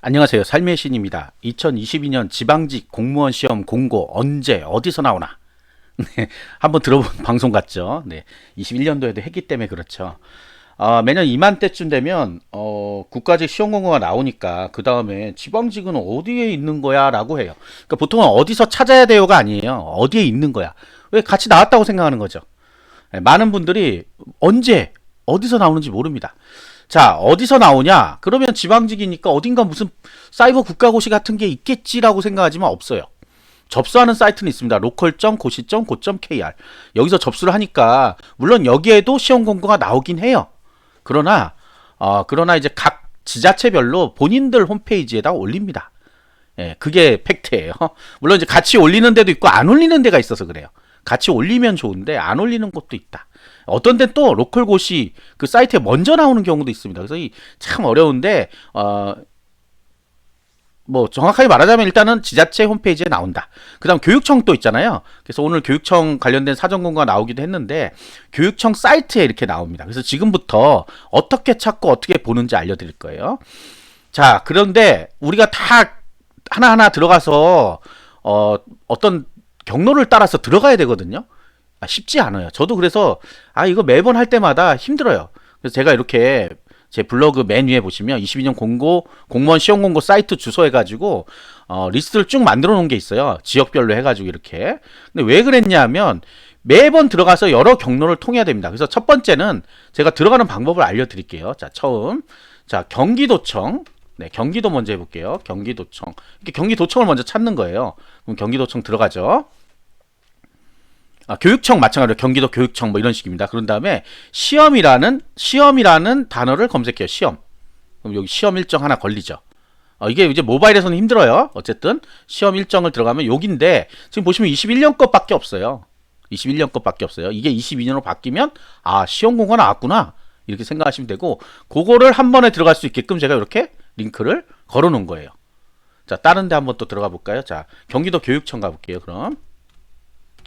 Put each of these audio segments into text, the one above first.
안녕하세요. 삶의 신입니다. 2022년 지방직 공무원 시험 공고 언제 어디서 나오나? 네, 한번 들어본 방송 같죠? 네, 21년도에도 했기 때문에 그렇죠. 아, 매년 이맘때쯤 되면 어, 국가직 시험 공고가 나오니까 그 다음에 지방직은 어디에 있는 거야라고 해요. 그러니까 보통은 어디서 찾아야 돼요가 아니에요. 어디에 있는 거야? 왜 같이 나왔다고 생각하는 거죠? 네, 많은 분들이 언제 어디서 나오는지 모릅니다. 자, 어디서 나오냐? 그러면 지방직이니까 어딘가 무슨 사이버 국가고시 같은 게 있겠지라고 생각하지만 없어요. 접수하는 사이트는 있습니다. local.고시.go.kr. 여기서 접수를 하니까 물론 여기에도 시험 공고가 나오긴 해요. 그러나 어, 그러나 이제 각 지자체별로 본인들 홈페이지에다 올립니다. 예, 그게 팩트예요. 물론 이제 같이 올리는 데도 있고 안 올리는 데가 있어서 그래요. 같이 올리면 좋은데 안 올리는 곳도 있다. 어떤 데는 또 로컬 고시 그 사이트에 먼저 나오는 경우도 있습니다. 그래서 이 참 어려운데 어. 뭐 정확하게 말하자면 일단은 지자체 홈페이지에 나온다. 그다음 교육청 또 있잖아요. 그래서 오늘 교육청 관련된 사전 공고가 나오기도 했는데 교육청 사이트에 이렇게 나옵니다. 그래서 지금부터 어떻게 찾고 어떻게 보는지 알려드릴 거예요. 자, 그런데 우리가 다 하나하나 들어가서 어, 어떤 경로를 따라서 들어가야 되거든요. 아, 쉽지 않아요. 저도 그래서 아 이거 매번 할 때마다 힘들어요. 그래서 제가 이렇게 제 블로그 맨 위에 보시면 22년 공고 공무원 시험 공고 사이트 주소 해가지고 어, 리스트를 쭉 만들어 놓은 게 있어요. 지역별로 해가지고 이렇게. 근데 왜 그랬냐면 매번 들어가서 여러 경로를 통해야 됩니다. 그래서 첫 번째는 제가 들어가는 방법을 알려드릴게요. 자 처음 자 경기도청 네 경기도 먼저 해볼게요. 경기도청 이렇게 경기도청을 먼저 찾는 거예요. 그럼 경기도청 들어가죠. 아, 교육청 마찬가지로 경기도 교육청 뭐 이런 식입니다. 그런 다음에 시험이라는 시험이라는 단어를 검색해요. 시험. 그럼 여기 시험 일정 하나 걸리죠. 어, 이게 이제 모바일에서는 힘들어요. 어쨌든 시험 일정을 들어가면 여기인데 지금 보시면 21년 것밖에 없어요. 21년 것밖에 없어요. 이게 22년으로 바뀌면 아 시험 공고가 나왔구나 이렇게 생각하시면 되고 그거를 한 번에 들어갈 수 있게끔 제가 이렇게 링크를 걸어 놓은 거예요. 자 다른 데 한번 또 들어가 볼까요? 자 경기도 교육청 가볼게요. 그럼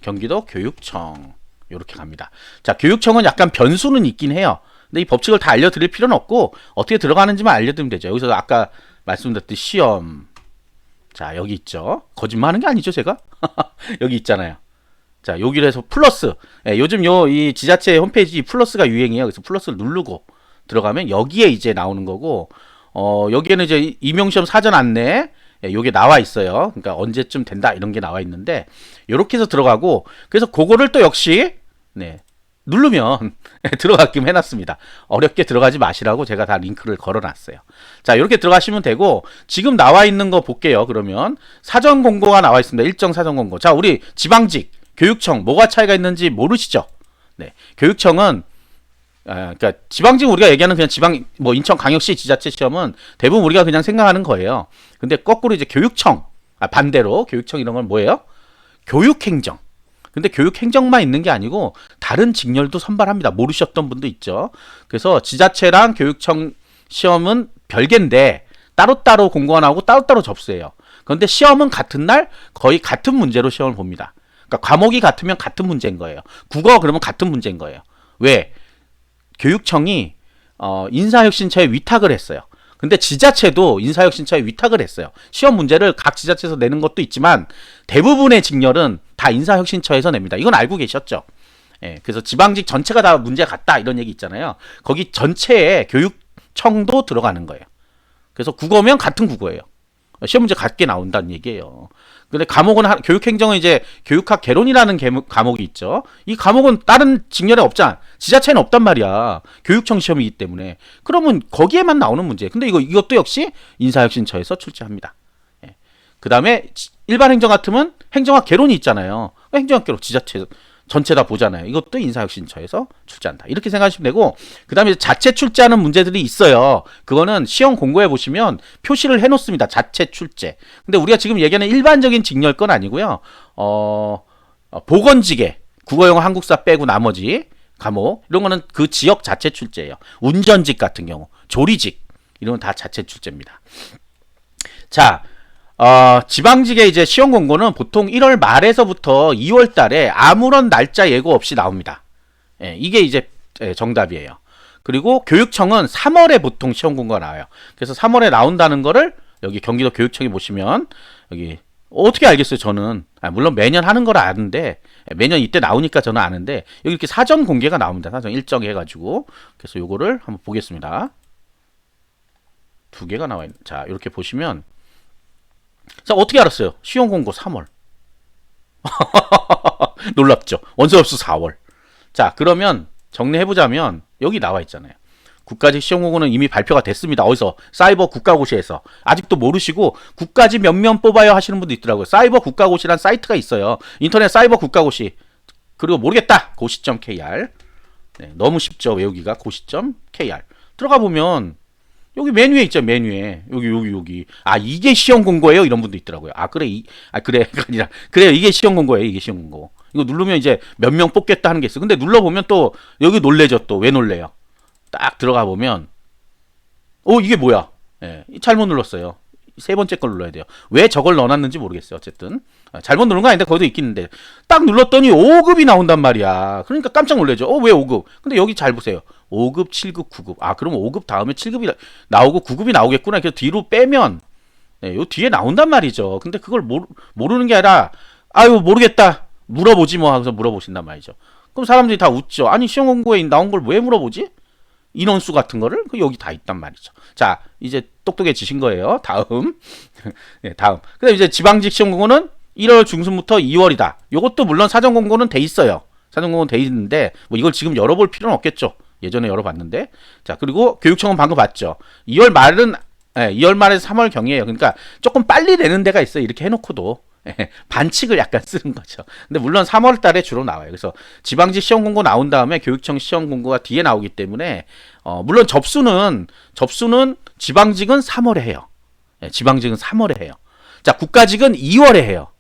경기도 교육청 이렇게 갑니다. 자, 교육청은 약간 변수는 있긴 해요. 근데 이 법칙을 다 알려드릴 필요는 없고 어떻게 들어가는지만 알려드리면 되죠. 여기서 아까 말씀드렸듯이 시험 자 여기 있죠. 거짓말하는 게 아니죠, 제가 여기 있잖아요. 자 여기를 해서 플러스 예, 요즘 요 이 지자체 홈페이지 플러스가 유행이에요. 그래서 플러스를 누르고 들어가면 여기에 이제 나오는 거고 어 여기에는 이제 임용시험 사전 안내 예, 요게 나와 있어요. 그러니까 언제쯤 된다 이런 게 나와 있는데 요렇게 해서 들어가고 그래서 그거를 또 역시 네. 누르면 들어가기만 해놨습니다. 어렵게 들어가지 마시라고 제가 다 링크를 걸어놨어요. 자, 이렇게 들어가시면 되고 지금 나와 있는 거 볼게요. 그러면 사전 공고가 나와 있습니다. 일정 사전 공고. 자, 우리 지방직, 교육청 뭐가 차이가 있는지 모르시죠? 네, 교육청은 아, 그러니까 지방직 우리가 얘기하는 그냥 지방 뭐 인천 광역시 지자체 시험은 대부분 우리가 그냥 생각하는 거예요. 근데 거꾸로 이제 교육청 아, 반대로 교육청 이런 건 뭐예요? 교육행정. 근데 교육행정만 있는 게 아니고 다른 직렬도 선발합니다. 모르셨던 분도 있죠. 그래서 지자체랑 교육청 시험은 별개인데 따로따로 나오고 따로따로 접수해요. 그런데 시험은 같은 날 거의 같은 문제로 시험을 봅니다. 그러니까 과목이 같으면 같은 문제인 거예요. 국어 그러면 같은 문제인 거예요. 왜? 교육청이 어, 인사혁신처에 위탁을 했어요. 근데 지자체도 인사혁신처에 위탁을 했어요. 시험 문제를 각 지자체에서 내는 것도 있지만 대부분의 직렬은 다 인사혁신처에서 냅니다. 이건 알고 계셨죠? 예, 그래서 지방직 전체가 다 문제 같다 이런 얘기 있잖아요. 거기 전체에 교육청도 들어가는 거예요. 그래서 국어면 같은 국어예요. 시험 문제 같게 나온다는 얘기예요. 근데 과목은 하, 교육행정은 이제 교육학 개론이라는 개목, 과목이 있죠. 이 과목은 다른 직렬에 없잖아. 지자체는 없단 말이야. 교육청 시험이기 때문에. 그러면 거기에만 나오는 문제. 근데 이거 이것도 역시 인사혁신처에서 출제합니다. 예. 그 다음에 일반 행정 같으면 행정학 개론이 있잖아요. 행정학 개론 지자체 전체 다 보잖아요. 이것도 인사혁신처에서 출제한다. 이렇게 생각하시면 되고 그 다음에 자체 출제하는 문제들이 있어요. 그거는 시험 공고에 보시면 표시를 해놓습니다. 자체 출제. 근데 우리가 지금 얘기하는 일반적인 직렬 건 아니고요. 어, 어 보건지계, 국어영어, 한국사 빼고 나머지 과목 이런 거는 그 지역 자체 출제예요. 운전직 같은 경우, 조리직 이런 건 다 자체 출제입니다. 자, 어, 지방직의 이제 시험 공고는 보통 1월 말에서부터 2월 달에 아무런 날짜 예고 없이 나옵니다. 예, 이게 이제 예, 정답이에요. 그리고 교육청은 3월에 보통 시험 공고가 나와요. 그래서 3월에 나온다는 거를 여기 경기도 교육청에 보시면 여기 어떻게 알겠어요 저는 아, 물론 매년 하는 걸 아는데 매년 이때 나오니까 저는 아는데 여기 이렇게 사전 공개가 나옵니다 사전 일정 해가지고 그래서 요거를 한번 보겠습니다 두 개가 나와 있는 자 이렇게 보시면 자 어떻게 알았어요 시험 공고 3월 놀랍죠 원서업수 4월 자 그러면 정리해보자면 여기 나와 있잖아요 국가직 시험 공고는 이미 발표가 됐습니다. 어디서? 사이버 국가고시에서. 아직도 모르시고 국가직 몇 명 뽑아요 하시는 분도 있더라고요. 사이버 국가고시란 사이트가 있어요. 인터넷 사이버 국가고시. 그리고 모르겠다. 고시.kr. 네, 너무 쉽죠. 외우기가 고시.kr. 들어가 보면 여기 메뉴에 있죠. 메뉴에. 여기 여기 여기. 아, 이게 시험 공고예요. 이런 분도 있더라고요. 아, 그래. 이, 아, 그래. 아니라 그래요. 이게 시험 공고예요. 이게 시험 공고. 이거 누르면 이제 몇 명 뽑겠다 하는 게 있어. 근데 눌러 보면 또 여기 놀래죠. 또 왜 놀래요? 딱 들어가 보면 오 이게 뭐야? 예, 잘못 눌렀어요. 세 번째 걸 눌러야 돼요. 왜 저걸 넣어놨는지 모르겠어요. 어쨌든 아, 잘못 누른 거 아닌데 거기도 있겠는데 딱 눌렀더니 5급이 나온단 말이야. 그러니까 깜짝 놀래죠. 어 왜 5급? 근데 여기 잘 보세요. 5급, 7급, 9급. 아 그럼 5급 다음에 7급이 나오고 9급이 나오겠구나. 그래서 뒤로 빼면 네, 요 뒤에 나온단 말이죠. 근데 그걸 모르, 모르는 게 아니라 아유 모르겠다. 물어보지 뭐 하면서 물어보신단 말이죠. 그럼 사람들이 다 웃죠. 아니 시험 공고에 나온 걸 왜 물어보지? 인원수 같은 거를 그 여기 다 있단 말이죠. 자, 이제 똑똑해지신 거예요. 다음. 네, 다음. 그다음 이제 지방직 시험 공고는 1월 중순부터 2월이다. 요것도 물론 사전 공고는 돼 있어요. 사전 공고는 돼 있는데 뭐 이걸 지금 열어볼 필요는 없겠죠. 예전에 열어봤는데. 자, 그리고 교육청은 방금 봤죠. 2월 말은 예, 2월 말에서 3월 경이에요. 그러니까 조금 빨리 내는 데가 있어요. 이렇게 해놓고도. 예, 반칙을 약간 쓰는 거죠. 근데 물론 3월 달에 주로 나와요. 그래서 지방직 시험 공고 나온 다음에 교육청 시험 공고가 뒤에 나오기 때문에 어, 물론 접수는 접수는 지방직은 3월에 해요. 예, 지방직은 3월에 해요. 자, 국가직은 2월에 해요.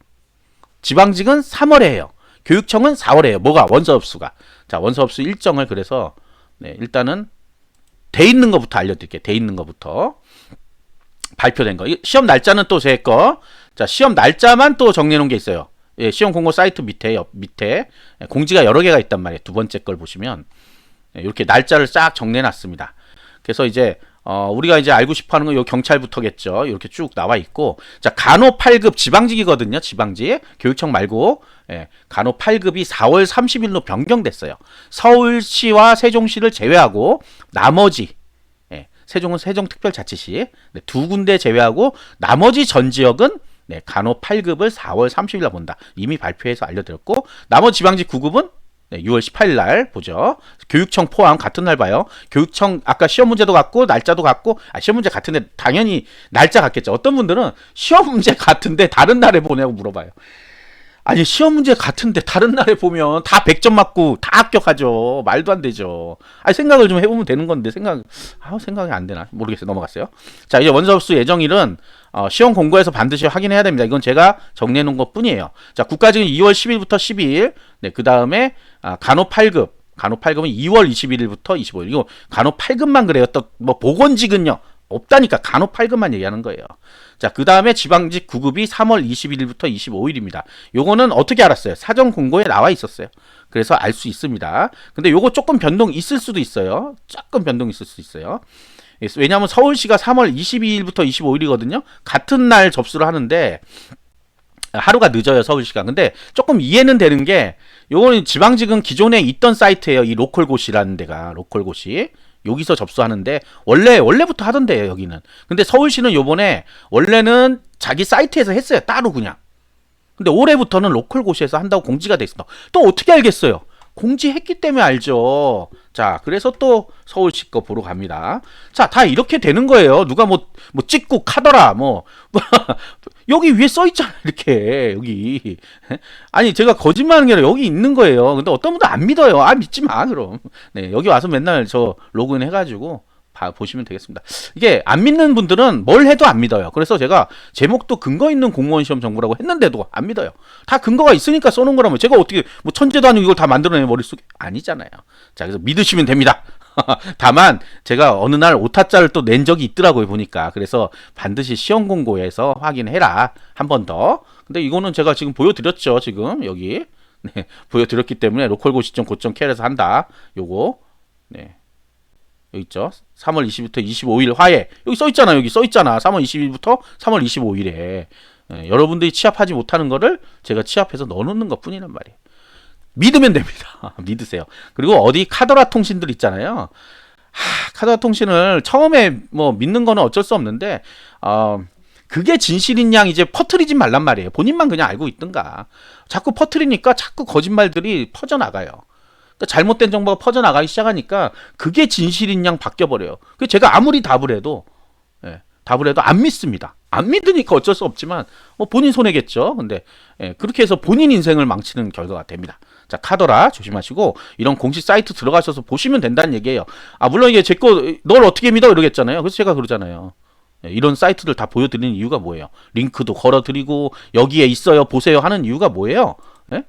지방직은 3월에 해요. 교육청은 4월에 해요. 뭐가 원서 접수가. 자, 원서 접수 일정을 그래서 네, 일단은 돼 있는 것부터 알려 드릴게요. 돼 있는 것부터 발표된 거. 시험 날짜는 또 제 거. 자, 시험 날짜만 또 정리해 놓은 게 있어요. 예, 시험 공고 사이트 밑에 옆 밑에 예, 공지가 여러 개가 있단 말이에요. 두 번째 걸 보시면 예, 이렇게 날짜를 싹 정리해 놨습니다. 그래서 이제 어, 우리가 이제 알고 싶어 하는 건 요 경찰부터겠죠. 이렇게 쭉 나와 있고. 자, 간호 8급 지방직이거든요. 지방직. 교육청 말고. 예, 간호 8급이 4월 30일로 변경됐어요. 서울시와 세종시를 제외하고 나머지 예, 세종은 세종특별자치시 네, 두 군데 제외하고 나머지 전 지역은 네, 간호 8급을 4월 30일 날 본다. 이미 발표해서 알려드렸고 나머지 지방직 9급은 네, 6월 18일 날 보죠. 교육청 포함 같은 날 봐요. 교육청 아까 시험 문제도 같고 날짜도 같고 아, 시험 문제 같은데 당연히 날짜 같겠죠. 어떤 분들은 시험 문제 같은데 다른 날에 보내고 물어봐요. 아니 시험 문제 같은데 다른 날에 보면 다 100점 맞고 다 합격하죠. 말도 안 되죠. 아니 생각을 좀 해보면 되는 건데 생각 아 생각이 안 되나 모르겠어요. 넘어갔어요. 자 이제 원서 접수 예정일은 어, 시험 공고에서 반드시 확인해야 됩니다. 이건 제가 정리해 놓은 것 뿐이에요. 자 국가직은 2월 10일부터 12일. 네 그 다음에 아, 간호 8급 간호 8급은 2월 21일부터 25일. 이거 간호 8급만 그래요. 또 뭐 보건직은요. 없다니까 간호 8급만 얘기하는 거예요. 자, 그 다음에 지방직 9급이 3월 21일부터 25일입니다. 요거는 어떻게 알았어요? 사전 공고에 나와 있었어요. 그래서 알 수 있습니다. 근데 요거 조금 변동 있을 수도 있어요. 조금 변동 있을 수 있어요. 왜냐하면 서울시가 3월 22일부터 25일이거든요. 같은 날 접수를 하는데 하루가 늦어요 서울시가. 근데 조금 이해는 되는 게 요거는 지방직은 기존에 있던 사이트예요. 이 로컬고시라는 데가 로컬고시. 여기서 접수하는데 원래 원래부터 하던데요 여기는 근데 서울시는 요번에 원래는 자기 사이트에서 했어요 따로 그냥 근데 올해부터는 로컬 고시에서 한다고 공지가 돼 있습니다 또 어떻게 알겠어요 공지했기 때문에 알죠. 자 그래서 또 서울시 거 보러 갑니다. 자 다 이렇게 되는 거예요. 누가 뭐 뭐 찍고 카더라 뭐. 여기 위에 써 있잖아 이렇게. 여기. 아니 제가 거짓말 하는 게 아니라 여기 있는 거예요. 근데 어떤 분도 안 믿어요. 아 믿지 마 그럼. 네 여기 와서 맨날 저 로그인 해가지고 봐 보시면 되겠습니다. 이게 안 믿는 분들은 뭘 해도 안 믿어요. 그래서 제가 제목도 근거 있는 공무원 시험 정보라고 했는데도 안 믿어요. 다 근거가 있으니까 써놓은 거라면 제가 어떻게 뭐 천재도 아니고 이걸 다 만들어내 머릿속에 아니잖아요. 자 그래서 믿으시면 됩니다. 다만 제가 어느 날 오타자를 또 낸 적이 있더라고요 보니까. 그래서 반드시 시험 공고에서 확인해라. 한 번 더. 근데 이거는 제가 지금 보여드렸죠 지금 여기. 네, 보여드렸기 때문에 로컬 고시점 고점 캐에서 한다. 요거. 네. 여기 있죠. 3월 20일부터 25일 화에 여기 써 있잖아. 여기 써 있잖아. 3월 20일부터 3월 25일에 예, 여러분들이 취합하지 못하는 거를 제가 취합해서 넣어놓는 것 뿐이란 말이에요. 믿으면 됩니다. 믿으세요. 그리고 어디 카더라 통신들 있잖아요. 하, 카더라 통신을 처음에 뭐 믿는 거는 어쩔 수 없는데 어, 그게 진실인 양 이제 퍼트리지 말란 말이에요. 본인만 그냥 알고 있든가. 자꾸 퍼트리니까 자꾸 거짓말들이 퍼져 나가요. 그러니까 잘못된 정보가 퍼져 나가기 시작하니까 그게 진실인 양 바뀌어 버려요. 그 제가 아무리 답을 해도 예, 답을 해도 안 믿습니다. 안 믿으니까 어쩔 수 없지만 뭐 본인 손해겠죠. 근데 예, 그렇게 해서 본인 인생을 망치는 결과가 됩니다. 자 카더라 조심하시고 이런 공식 사이트 들어가셔서 보시면 된다는 얘기예요. 아 물론 이게 제 거 널 어떻게 믿어 이러겠잖아요. 그래서 제가 그러잖아요. 예, 이런 사이트들 다 보여드리는 이유가 뭐예요? 링크도 걸어드리고 여기에 있어요 보세요 하는 이유가 뭐예요? 예?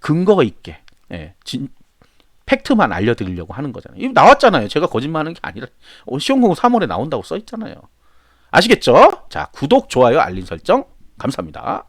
근거가 있게 예, 진, 팩트만 알려드리려고 하는 거잖아요. 이거 나왔잖아요. 제가 거짓말하는 게 아니라 어, 시험공고 3월에 나온다고 써 있잖아요. 아시겠죠? 자 구독, 좋아요, 알림 설정 감사합니다.